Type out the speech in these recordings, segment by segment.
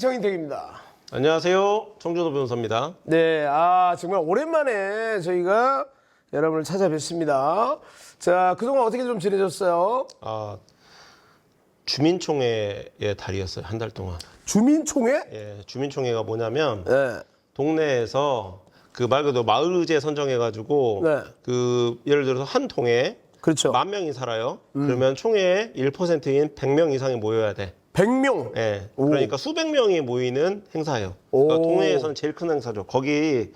변호사입니다. 안녕하세요. 청준호 변호사입니다. 네, 아 정말 오랜만에 저희가 여러분을 찾아뵙습니다. 자, 그동안 어떻게 좀 지내셨어요? 아, 주민총회의 달이었어요. 한 달 동안. 주민총회? 예, 주민총회가 뭐냐면 네. 동네에서 그 말 그대로 마을 의제 선정해가지고 네. 그 예를 들어서 한 동에 그렇죠. 음. 만 명이 살아요. 그러면 총회에 1%인 100명 이상이 모여야 돼. 100명. 예. 오. 그러니까 수백 명이 모이는 행사예요. 오. 그러니까 동해에서는 제일 큰 행사죠. 거기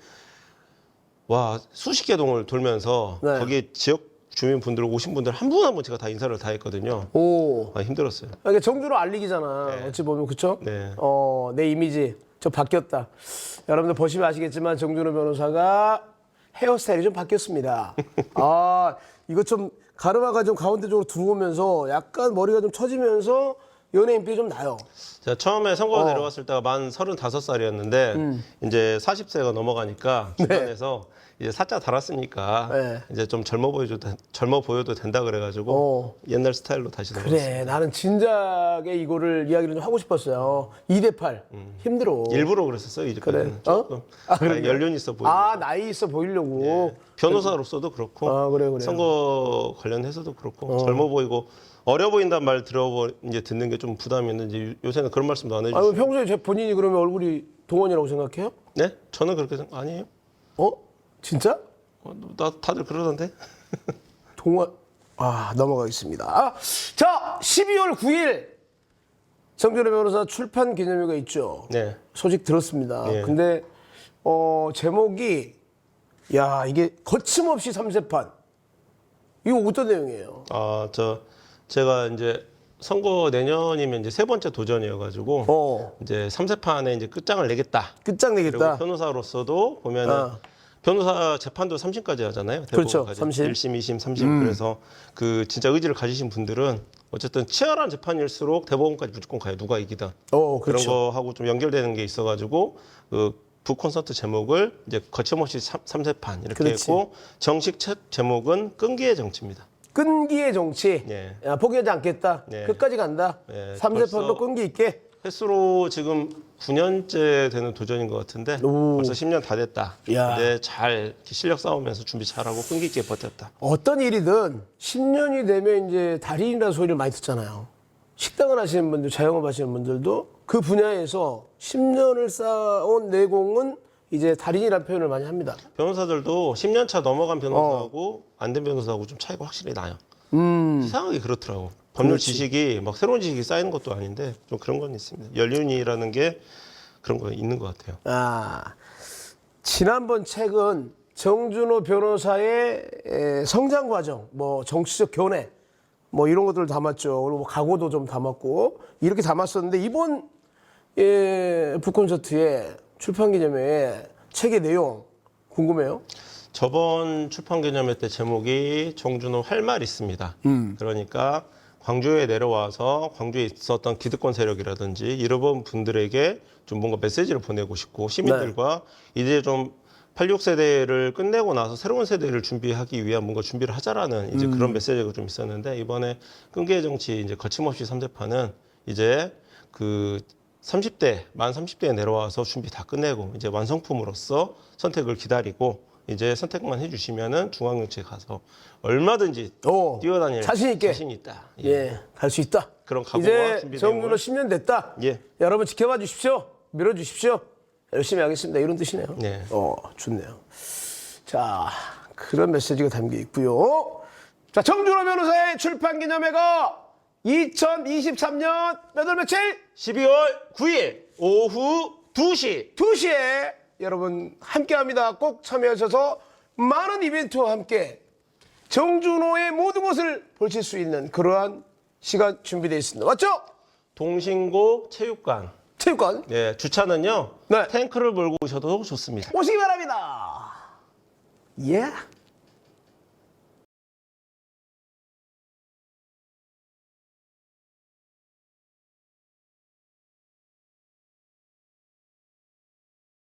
와 수십 개 동을 돌면서 네. 거기 지역 주민분들 오신 분들 한 분 한 분 제가 다 인사를 다 했거든요. 오. 아, 힘들었어요. 이게 정주로 알리기잖아. 네. 어찌 보면 그쵸? 네. 어, 내 이미지 저 바뀌었다. 여러분들 보시면 아시겠지만 정준호 변호사가 헤어스타일이 좀 바뀌었습니다. 아, 이거 좀 가르마가 좀 가운데 쪽으로 들어오면서 약간 머리가 좀 처지면서 연예인병이 좀 나요. 제가 처음에 선거 어. 음. 내려왔을 때가 만 35살이었는데 이제 40세가 넘어가니까 주변에서 이제 사자 달았으니까 네. 이제 좀 젊어 보여도 된- 젊어 보여도 된다 그래가지고 어. 옛날 스타일로 다시 넘어갔어요. 그래, 나는 진작에 이거를 이야기를 좀 하고 싶었어요. 2대8. 힘들어. 일부러 그랬었어요 이제 그래. 조금 어? 아, 아, 그런가? 연륜 있어 보이고 아, 나이 있어 보이려고. 변호사로서도 그렇고 아, 그래요, 그래요. 선거 관련해서도 그렇고 젊어 보이고 어려 보인다는 말 들어 이제 듣는 게 좀 부담이 있는지 요새는 그런 말씀도 안 해주시고 아니, 평소에 제 본인이 그러면 얼굴이 동원이라고 생각해요? 네 저는 그렇게 생각 아니에요 어? 진짜? 어, 나 다들 그러던데 동원 아 넘어가겠습니다. 아, 자 12월 9일 정준호 변호사 출판 기념회가 있죠. 네 소식 들었습니다. 예. 근데 어 제목이 야 이게 거침없이 삼세판 이거 어떤 내용이에요? 아, 저 제가 이제 선거 내년이면 이제 세 번째 도전이어가지고 어 이제 삼세판에 이제 끝장을 내겠다. 끝장내겠다. 변호사로서도 보면은 아. 변호사 재판도 3심까지 하잖아요. 그렇죠, 대법원까지. 삼심. 1심, 2심, 3심. 그래서 그 진짜 의지를 가지신 분들은 어쨌든 치열한 재판일수록 대법원까지 무조건 가요. 누가 이기든. 어 그런 그렇죠. 거 하고 좀 연결되는 게 있어가지고 그 북콘서트 제목을 이제 거침없이 삼- 삼세판 이렇게 그렇지. 했고 정식 첫 제목은 끈기의 정치입니다. 끈기의 정치. 예. 야, 포기하지 않겠다. 네. 끝까지 간다. 네, 삼세판도 벌써- 끈기 있게. 횟수로 지금 9년째 되는 도전인 것 같은데 오. 벌써 10년 다 됐다. 야. 근데 잘 이렇게 실력 쌓으면서 준비 잘하고 끈기 있게 버텼다. 어떤 일이든 10년이 되면 이제 달인이라는 소리를 많이 듣잖아요. 식당을 하시는 분들, 자영업 하시는 분들도 그 분야에서 10년을 쌓아온 내공은 이제 달인이라는 표현을 많이 합니다. 변호사들도 10년 차 넘어간 변호사하고 어. 안된 변호사하고 좀 차이가 확실히 나요. 음. 이상하게 그렇더라고. 법률 지식이 막 새로운 지식이 쌓이는 것도 아닌데 좀 그런 건 있습니다. 연륜이라는 게 그런 거 있는 것 같아요. 아, 지난번 책은 정준호 변호사의 에, 성장 과정, 뭐 정치적 견해, 뭐 이런 것들을 담았죠. 그리고 뭐 각오도 좀 담았고 이렇게 담았었는데 이번 예, 북콘서트의 출판 기념회에 책의 내용 궁금해요. 저번 출판 기념회 때 제목이 정준호 할 말 있습니다. 음. 그러니까 광주에 내려와서 광주에 있었던 기득권 세력이라든지 이런 분들에게 좀 뭔가 메시지를 보내고 싶고 시민들과 네. 이제 좀 86세대를 끝내고 나서 새로운 세대를 준비하기 위한 뭔가 준비를 하자라는 이제 음. 그런 메시지가 좀 있었는데 이번에 끈기의 정치 이제 거침없이 삼대판은 이제 그 30대 만 30대에 내려와서 준비 다 끝내고 이제 완성품으로서 선택을 기다리고 이제 선택만 해주시면은 중앙정치에 가서 얼마든지 오, 뛰어다닐 자신 있게. 자신 있다. 예. 예, 갈수 있다. 그런 각오와 이제 준비 정준호 내용을- 10년 됐다. 예. 여러분 지켜봐 주십시오. 밀어 주십시오. 열심히 하겠습니다. 이런 뜻이네요. 네. 어, 좋네요. 자, 그런 메시지가 담겨 있고요. 자, 정준호 변호사의 출판 기념회가 2023년 몇월 며칠? 12월 9일 오후 2시 2시에 여러분 함께 합니다. 꼭 참여하셔서 많은 이벤트와 함께 정준호의 모든 것을 보실 수 있는 그러한 시간 준비되어 있습니다. 맞죠? 동신고 체육관. 체육관 네, 주차는요. 네. 탱크를 몰고 오셔도 좋습니다. 오시기 바랍니다. 예.